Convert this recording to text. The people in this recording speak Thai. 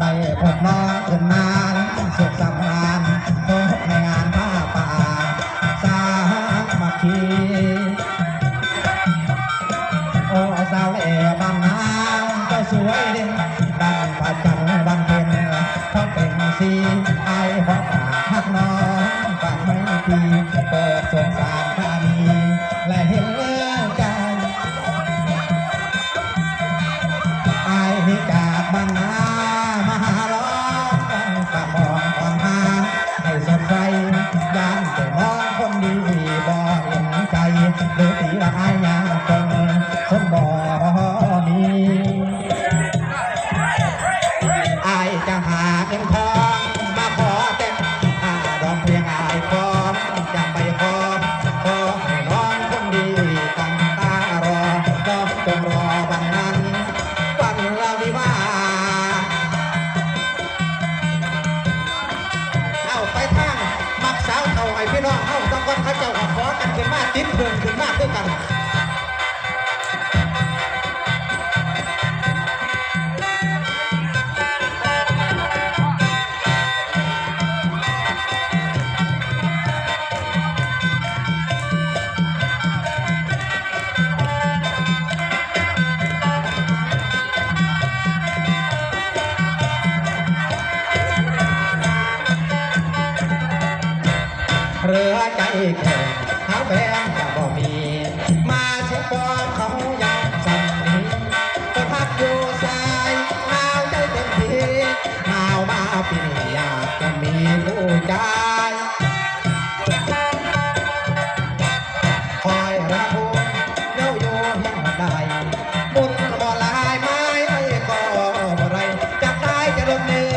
ได้พบน้องขึ้นนานสุขสำราญพบในงานผ้าป่า สามัคคีโอ้สาวเอ๋บางนาก็สวยเด่น ใจหรือตีละอายางคงสมบ่มีอายจะหาเงินทองมาขอแต่งอาดอกเพียงอายพร้อมจะไปขอขอให้น้องคนดีตั้งตารอก็จงรอวันนั้นวันละวิวาเอาไปทางมักสาวเท่าไอพี่น้องเอา ต้องกันเข้าเจ้าขอขอกันขึ้นมาติดเพิ่งขึ้นมาด้วยกัน เรือใจแข็งเท้าแบงจะบ่มี มาเช็คบอลเขายังสั่นนี้ก็พักอยู่สายหนาวใจเต็มทีหนาวมาปีนี้อยากจะมีผู้ใจ